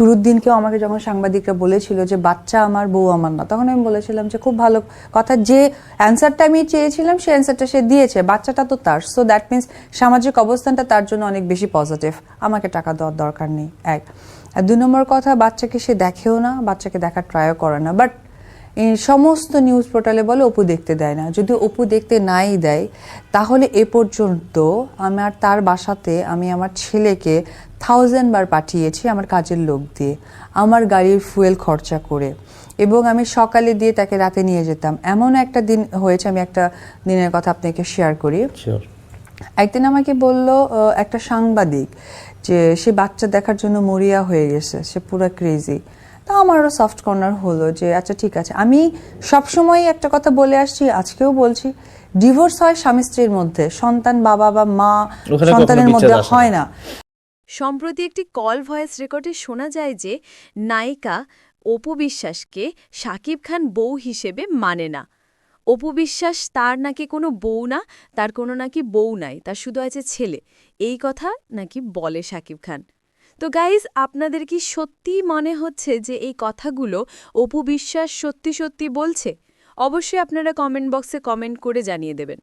শুরুর দিনকেও আমাকে যখন সাংবাদিকরা বলেছিল যে, বাচ্চা আমার, বউ আমার না, তখন আমি বলেছিলাম যে, খুব ভালো কথা। যে অ্যান্সারটা আমি চেয়েছিলাম সে অ্যান্সারটা সে দিয়েছে। বাচ্চাটা তো তার। সো দ্যাট মিনস সামাজিক অবস্থানটা তার জন্য অনেক বেশি পজিটিভ আমাকে টাকা দেওয়ার দরকার নেই। এক। আর দু নম্বর কথা, বাচ্চাকে সে দেখেও না, বাচ্চাকে দেখার ট্রাইও করে না। বাট সমস্ত নিউজ পোর্টালে বলে অপু দেখতে দেয় না। যদি অপু দেখতে নাই দেয় তাহলে এ পর্যন্ত আমার তার বাসাতে আমি আমার ছেলেকে থাউজেন্ড বার পাঠিয়েছি আমার কাজের লোক দিয়ে আমার গাড়ির ফুয়েল খরচা করে। এবং আমি সকালে দিয়ে তাকে রাতে নিয়ে যেতাম। এমন একটা দিন হয়েছে আমি একটা দিনের কথা আপনাকে শেয়ার করি। একদিন আমাকে বলল একটা সাংবাদিক যে সে বাচ্চা দেখার জন্য মরিয়া হয়ে গেছে সে পুরো ক্রেজি তা আমারও সফট কর্নার হলো যে আচ্ছা ঠিক আছে। আমি সবসময় একটা কথা বলে আসছি আজকেও বলছি ডিভোর্স হয় স্বামী স্ত্রীর মধ্যে সন্তান বাবা বা মা সন্তানের মধ্যে। হয় না। সম্প্রতি একটি কল ভয়েস রেকর্ডে শোনা যায় যে নায়িকা অপু বিশ্বাসকে শাকিব খান বউ হিসেবে মানে না। অপু বিশ্বাস তার নাকি কোনো বউ না তার কোনো নাকি বউ নাই তার শুধু আছে ছেলে। এই কথা নাকি বলে শাকিব খান। তো গাইজ আপনাদের কি সত্যি মনে হচ্ছে যে এই কথাগুলো অপু বিশ্বাস সত্যি সত্যি বলছে? অবশ্যই আপনারা কমেন্ট বক্সে কমেন্ট করে জানিয়ে দেবেন।